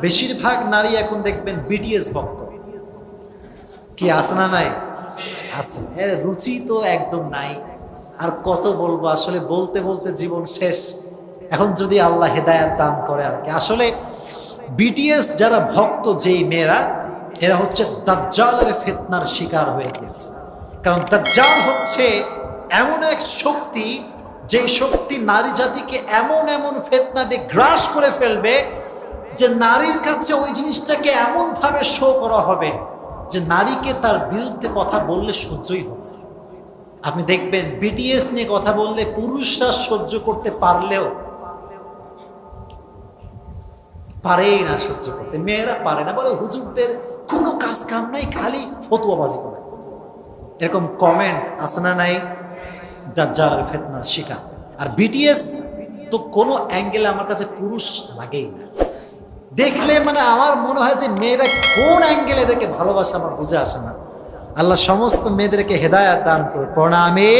বেশিরভাগ নারী এখন দেখবেন বিটিএস ভক্ত। কি আছে না নাই? আছে। রুচি তো একদম নাই। আর কত বলব, আসলে বলতে বলতে জীবন শেষ। এখন যদি আল্লাহ হেদায়াত দান করে আর কি। আসলে বিটিএস যারা ভক্ত, যেই মেয়েরা, এরা হচ্ছে দাজ্জালের ফেতনার শিকার হয়ে গিয়েছে। কারণ দাজ্জাল হচ্ছে এমন এক শক্তি যে শক্তি নারী জাতিকে এমন এমন ফেতনা দিয়ে গ্রাস করে ফেলবে যে নারীর কাছে ওই জিনিসটাকে এমনভাবে শো করা হবে যে নারীকে তার বিরুদ্ধে কথা বললে সহ্যই হবে আপনি দেখবেন বিটিএস নিয়ে কথা বললে পুরুষরা সহ্য করতে পারলেও পারেই না সহ্য করতে। মেয়েরা পারে না বলে হুজুরদের কোনো কাজ কাম নাই, খালি ফতুয়াবাজি করে। এরকম কমেন্ট আছে না নাই? দাজ্জাল ফেতনার শিকার। আর বিটিএস তো কোনো অ্যাঙ্গেলে আমার কাছে পুরুষ লাগেই না। দেখলে মানে আমার মনে হয় যে মেয়েরা কোন অ্যাঙ্গেলে দেখে ভালোবাসা আমার বুঝে আসে না। আল্লাহ সমস্ত মেয়েদেরকে হেদায়াত দান করে প্রণামে